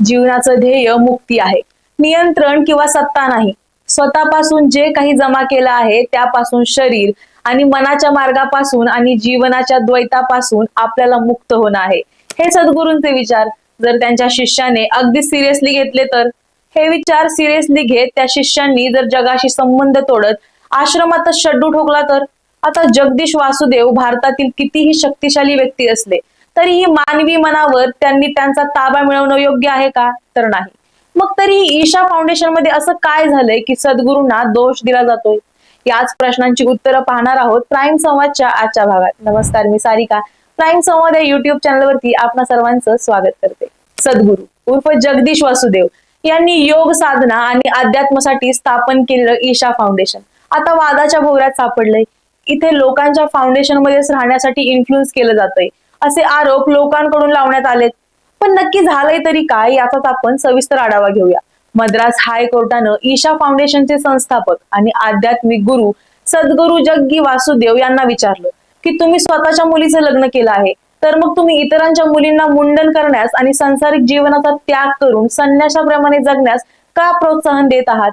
जीवनाचं ध्येय मुक्ती आहे. नियंत्रण किंवा सत्ता नाही. स्वतःपासून जे काही जमा केलं आहे त्यापासून शरीर आणि मनाच्या मार्गापासून आणि जीवनाच्या द्वैतापासून आपल्याला मुक्त होणं आहे. हे सद्गुरूंचे विचार. जर त्यांच्या शिष्याने अगदी सिरियसली घेतले तर? हे विचार सिरियसली घेत त्या शिष्यांनी जर जगाशी संबंध तोडत आश्रमातच शड्डू ठोकला तर? आता जगदीश वासुदेव भारतातील कितीही शक्तिशाली व्यक्ती असले तरीही मानवी मनावर त्यांनी त्यांचा ताबा मिळवणं योग्य आहे का? तर नाही. मग तरी ईशा फाउंडेशनमध्ये असं काय झालंय की सद्गुरूंना दोष दिला जातोय? याच प्रश्नांची उत्तरं पाहणार आहोत प्राईम संवादच्या आजच्या भागात. नमस्कार मी सारिका. प्राईम संवाद या युट्यूब चॅनलवरती आपणा सर्वांचं स्वागत करते. सद्गुरू उर्फ जगदीश वासुदेव यांनी योग साधना आणि अध्यात्मासाठी स्थापन केलेलं ईशा फाउंडेशन आता वादाच्या भोवऱ्यात सापडलंय. इथे लोकांच्या फाउंडेशन मध्येच राहण्यासाठी इन्फ्लुएन्स केलं जातंय. असे आरोप लोकांकडून लावण्यात आलेत. पण नक्की झालंय तरी काय याचाच आपण सविस्तर आढावा घेऊया. मद्रास हायकोर्टानं ईशा फाउंडेशनचे संस्थापक आणि आध्यात्मिक गुरु सद्गुरु जग्गी वासुदेव यांना विचारलं की तुम्ही स्वतःच्या मुलीचं लग्न केलं आहे तर मग तुम्ही इतरांच्या मुलींना मुंडन करण्यास आणि संसारिक जीवनाचा त्याग करून संन्यासाप्रमाणे जगण्यास का प्रोत्साहन देत आहात?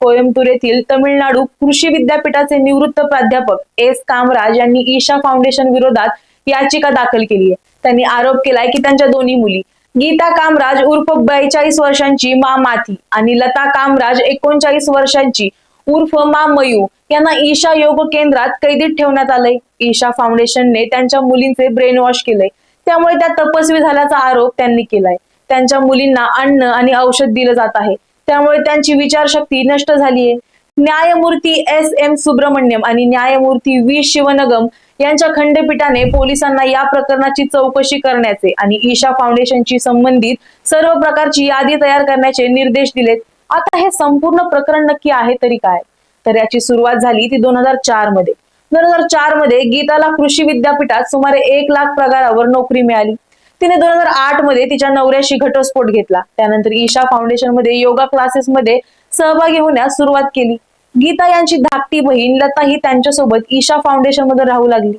कोयंबतूर येथील तमिळनाडू कृषी विद्यापीठाचे निवृत्त प्राध्यापक एस कामराज यांनी ईशा फाउंडेशन विरोधात याचिका दाखल केली आहे त्यांनी आरोप केलाय की त्यांच्या दोन्ही मुली गीता कामराज उर्फ बेचाळीस वर्षांची मा माथी आणि लता कामराज एकोणचाळीस वर्षांची उर्फ मा मयू यांना ईशा योग केंद्रात कैदीत ठेवण्यात आलंय. ईशा फाउंडेशनने त्यांच्या मुलींचे ब्रेन वॉश केलंय. त्यामुळे त्या तपस्वी झाल्याचा आरोप त्यांनी केलाय. त्यांच्या मुलींना अन्न आणि औषध दिलं जात आहे. त्यामुळे त्यांची विचारशक्ती नष्ट झालीये. न्यायमूर्ती एस एम सुब्रमण्यम आणि न्यायमूर्ती व्ही शिवनगम यांच्या खंडपीठाने पोलिसांना या प्रकरणाची चौकशी करण्याचे आणि ईशा फाउंडेशनची संबंधित सर्व प्रकारची यादी तयार करण्याचे निर्देश दिलेत. आता हे संपूर्ण प्रकरण नक्की आहे तरी काय? तर याची सुरुवात झाली ती दोन हजार चारमध्ये. दोन हजार चारमध्ये गीताला कृषी विद्यापीठात सुमारे एक लाख पगारावर नोकरी मिळाली. तिने दोन हजार आठमध्ये तिच्या नवऱ्याशी घटस्फोट घेतला. त्यानंतर ईशा फाउंडेशनमध्ये योगा क्लासेस मध्ये सहभागी होण्यास सुरुवात केली. गीता यांची धाकटी बहीण लता ही त्यांच्यासोबत ईशा फाउंडेशनमध्ये राहू लागली.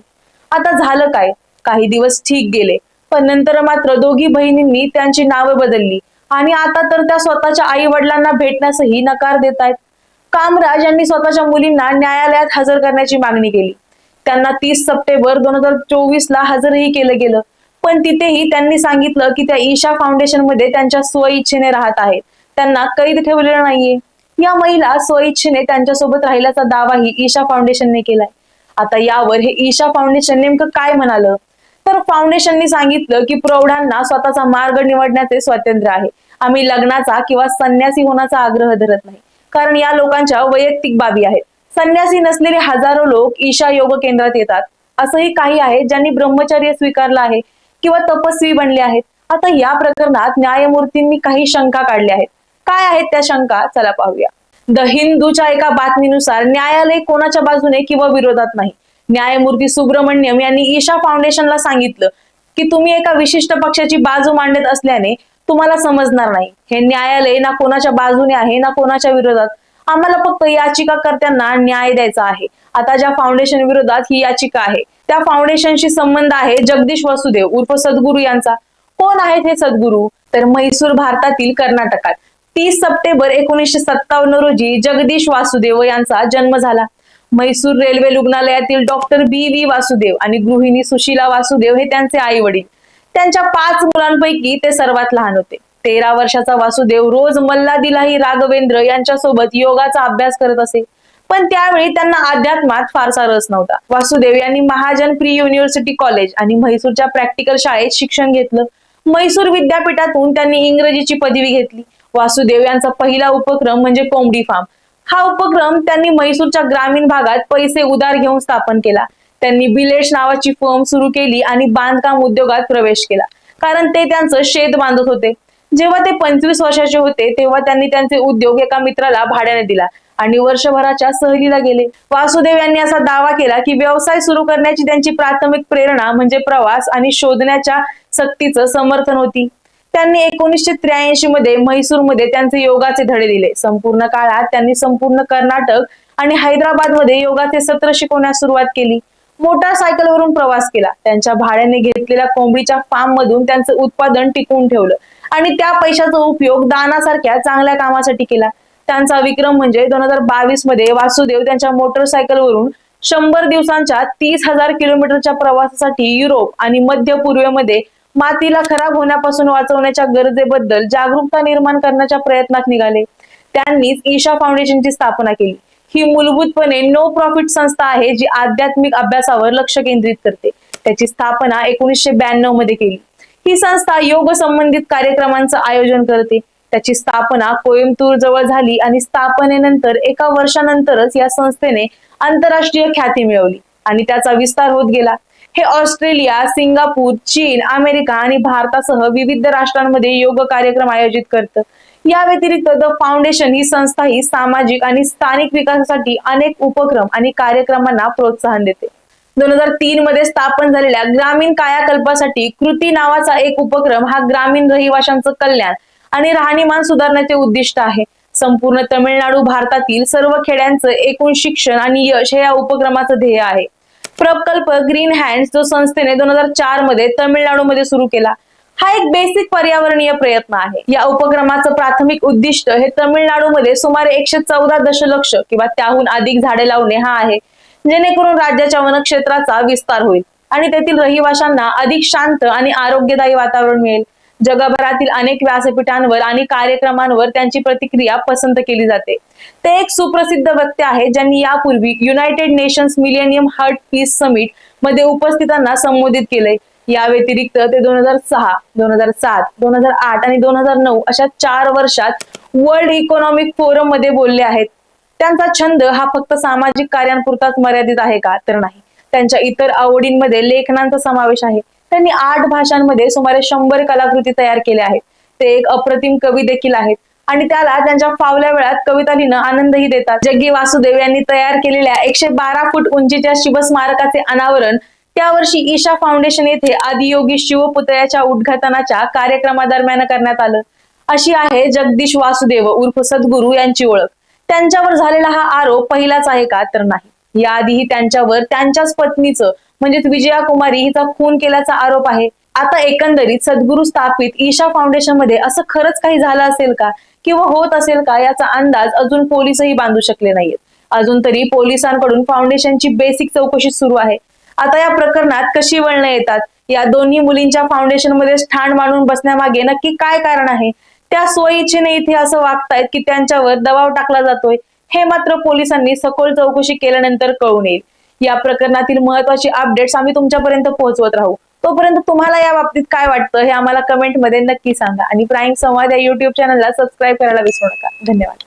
आता झालं काय? काही दिवस ठीक गेले पण नंतर मात्र दोघी बहिणींनी त्यांची नावं बदलली. आणि आता तर त्या स्वतःच्या आई वडिलांना भेटण्यासही नकार देत आहेत. कामराज यांनी स्वतःच्या मुलींना न्यायालयात हजर करण्याची मागणी केली. त्यांना तीस सप्टेंबर दोन हजार चोवीस ला हजरही केलं गेलं. पण तिथेही त्यांनी सांगितलं की त्या ईशा फाउंडेशनमध्ये त्यांच्या स्वइच्छेने राहत आहेत. त्यांना कैद ठेवलेलं नाहीये. या महिला स्वइच्छेने त्यांच्यासोबत राहिल्याचा दावाही ईशा फाउंडेशनने केलाय. आता यावर हे ईशा फाउंडेशन नेमकं काय म्हणालं? तर फाउंडेशनने सांगितलं की प्रौढांना स्वतःचा मार्ग निवडण्याचे स्वातंत्र्य आहे. आम्ही लग्नाचा किंवा संन्यासी होण्याचा आग्रह धरत नाही. कारण या लोकांच्या वैयक्तिक बाबी आहेत. संन्यासी नसलेले हजारो लोक ईशा योग केंद्रात येतात. असंही काही आहे ज्यांनी ब्रह्मचर्य स्वीकारलं आहे किंवा तपस्वी बनले आहेत. आता या प्रकरणात न्यायमूर्तींनी काही शंका काढल्या आहेत. काय आहेत त्या शंका? चला पाहूया. द हिंदूच्या एका बातमीनुसार न्यायालय कोणाच्या बाजूने किंवा विरोधात नाही? न्यायमूर्ती सुब्रमण्यम यांनी ईशा फाउंडेशनला सांगितलं की तुम्ही एका विशिष्ट पक्षाची बाजू मांडत असल्याने तुम्हाला समजणार नाही. हे न्यायालय ना कोणाच्या बाजूने आहे ना कोणाच्या विरोधात. आम्हाला फक्त याचिकाकर्त्यांना न्याय द्यायचा आहे. आता ज्या फाउंडेशन विरोधात ही याचिका आहे त्या फाउंडेशनशी संबंध आहे जगदीश वसुदेव उर्फ सद्गुरू यांचा. कोण आहेत हे सद्गुरू? तर म्हैसूर भारतातील कर्नाटकात. तीस सप्टेंबर एकोणीसशे सत्तावन्न रोजी जगदीश वासुदेव यांचा जन्म झाला. म्हैसूर रेल्वे रुग्णालयातील डॉक्टर बी व्ही वासुदेव आणि गृहिणी सुशीला वासुदेव हे त्यांचे आई वडील त्यांच्या पाच मुलांपैकी ते सर्वात लहान होते. तेरा वर्षाचा वासुदेव रोज मल्लादिलाही राघवेंद्र यांच्यासोबत योगाचा अभ्यास करत असे. पण त्यावेळी त्यांना अध्यात्मात फारसा रस नव्हता. वासुदेव यांनी महाजन प्री युनिव्हर्सिटी कॉलेज आणि म्हैसूरच्या प्रॅक्टिकल शाळेत शिक्षण घेतलं. म्हैसूर विद्यापीठातून त्यांनी इंग्रजीची पदवी घेतली. वासुदेव यांचा पहिला उपक्रम म्हणजे कोंबडी फार्म हा उपक्रम त्यांनी म्हैसूरच्या ग्रामीण भागात पैसे उधार घेऊन स्थापन केला. त्यांनी बिलेश नावाची फर्म सुरू केली आणि बांधकाम उद्योगात प्रवेश केला. कारण ते त्यांचं शेत बांधत होते. जेव्हा ते पंचवीस वर्षाचे होते तेव्हा त्यांनी त्यांचे उद्योग एका मित्राला भाड्याने दिला आणि वर्षभराच्या सहलीला गेले. वासुदेव यांनी असा दावा केला की व्यवसाय सुरू करण्याची त्यांची प्राथमिक प्रेरणा म्हणजे प्रवास आणि शोधण्याच्या सक्तीचं समर्थन होती. त्यांनी एकोणीसशे त्र्याऐंशी मध्ये म्हैसूरमध्ये त्यांचे योगाचे धडे दिले. संपूर्ण काळात त्यांनी संपूर्ण कर्नाटक आणि हैदराबादमध्ये योगाचे सत्र शिकवण्यास सुरुवात केली. मोटारसायकलवरून प्रवास केला. त्यांच्या भाड्याने घेतलेल्या कोंबडीच्या फार्म मधून त्यांचं उत्पादन टिकवून ठेवलं. आणि त्या पैशाचा उपयोग दानासारख्या चांगल्या कामासाठी केला. त्यांचा विक्रम म्हणजे दोन हजार बावीसमध्ये वासुदेव त्यांच्या मोटरसायकलवरून शंभर दिवसांच्या तीस हजार किलोमीटरच्या प्रवासासाठी युरोप आणि मध्य पूर्वेमध्ये मातीला खराब होण्यापासून वाचवण्याच्या गरजेबद्दल जागरूकता निर्माण करण्याच्या प्रयत्नात निघाले. त्यांनीच ईशा फाउंडेशनची स्थापना केली. ही मूलभूतपणे नो प्रॉफिट संस्था आहे जी आध्यात्मिक अभ्यासावर लक्ष केंद्रित करते. त्याची स्थापना एकोणीसशे ब्याण्णवमध्ये केली. ही संस्था योग संबंधित कार्यक्रमांचं आयोजन करते. त्याची स्थापना कोइंबतूर जवळ झाली आणि स्थापनेनंतर एका वर्षानंतरच या संस्थेने आंतरराष्ट्रीय ख्याती मिळवली आणि त्याचा विस्तार होत गेला. हे ऑस्ट्रेलिया सिंगापूर चीन अमेरिका आणि भारतासह विविध राष्ट्रांमध्ये योग कार्यक्रम आयोजित करतं. या व्यतिरिक्त द फाउंडेशन ही संस्था ही सामाजिक आणि स्थानिक विकासासाठी अनेक उपक्रम आणि कार्यक्रमांना प्रोत्साहन देते. दोन हजार तीन मध्ये स्थापन झालेल्या ग्रामीण कायाकल्पासाठी कृती नावाचा एक उपक्रम हा ग्रामीण रहिवाशांचं कल्याण आणि राहणीमान सुधारण्याचे उद्दिष्ट आहे. संपूर्ण तमिळनाडू भारतातील सर्व खेड्यांचं एकूण शिक्षण आणि यश हे या उपक्रमाचं ध्येय आहे. प्रकल्प ग्रीन हँड्स जो संस्थेने दोन हजार चारमध्ये तमिळनाडूमध्ये सुरू केला हा एक बेसिक पर्यावरणीय प्रयत्न आहे. या उपक्रमाचं प्राथमिक उद्दिष्ट हे तमिळनाडूमध्ये सुमारे एकशे चौदा दशलक्ष किंवा त्याहून अधिक झाडे लावणे हा आहे जेणेकरून राज्याच्या वनक्षेत्राचा विस्तार होईल आणि तेथील रहिवाशांना अधिक शांत आणि आरोग्यदायी वातावरण मिळेल. जगभरातील अनेक व्यासपीठांवर आणि कार्यक्रमांवर त्यांची प्रतिक्रिया पसंत केली जाते. ते एक सुप्रसिद्ध वक्ते आहेत ज्यांनी यापूर्वी United Nations Millennium heart peace समिटमध्ये उपस्थितांना संबोधित केले या व्यतिरिक्त ते दोन हजार सहा दोन हजार सात दोन हजार आठ आणि दोन हजार नऊ अशा चार वर्षात वर्ल्ड इकॉनॉमिक फोरममध्ये बोलले आहेत. त्यांचा छंद हा फक्त सामाजिक कार्यांपुरताच मर्यादित आहे का? तर नाही. त्यांच्या इतर आवडींमध्ये लेखनांचा समावेश आहे. त्यांनी आठ भाषांमध्ये सुमारे शंभर कलाकृती तयार केल्या आहेत. ते एक अप्रतिम कवी देखील आहेत. आणि त्याला त्यांच्या फावल्या वेळात कविता लिहिणं आनंदही देतात. जग्गी वासुदेव यांनी तयार केलेल्या एकशे बारा फूट उंचीच्या शिवस्मारकाचे अनावरण त्या वर्षी ईशा फाउंडेशन येथे आदियोगी शिवपुतळ्याच्या उद्घाटनाच्या कार्यक्रमादरम्यान करण्यात आलं. अशी आहे जगदीश वासुदेव उर्फ सद्गुरू यांची ओळख. त्यांच्यावर झालेला हा आरोप पहिलाच आहे का तर नाही. याआधीही त्यांच्यावर त्यांच्याच पत्नीचं. म्हणजेच विजया कुमारी हिचा खून केल्याचा आरोप आहे. आता एकंदरीत सद्गुरू स्थापित ईशा फाउंडेशनमध्ये असं खरंच काही झालं असेल का? किंवा होत असेल का? याचा अंदाज अजून पोलीसही बांधू शकले नाहीत अजून तरी पोलिसांकडून फाउंडेशनची बेसिक चौकशी सुरू आहे. आता या प्रकरणात कशी वळणं येतात? या दोन्ही मुलींच्या फाउंडेशनमध्ये ठाण मांडून बसण्यामागे नक्की काय कारण आहे? त्या स्वइच्छेने इथे असं वागतायत की त्यांच्यावर दबाव टाकला जातोय. हे मात्र पोलिसांनी सखोल चौकशी केल्यानंतर कळून येईल. या प्रकरणातील महत्वाची अपडेट्स आम्ही तुमच्यापर्यंत पोहोचवत राहू. तोपर्यंत तुम्हाला या बाबतीत काय वाटतं हे आम्हाला कमेंटमध्ये नक्की सांगा. आणि प्राईम संवाद या युट्यूब चॅनलला सबस्क्राईब करायला विसरू नका. धन्यवाद.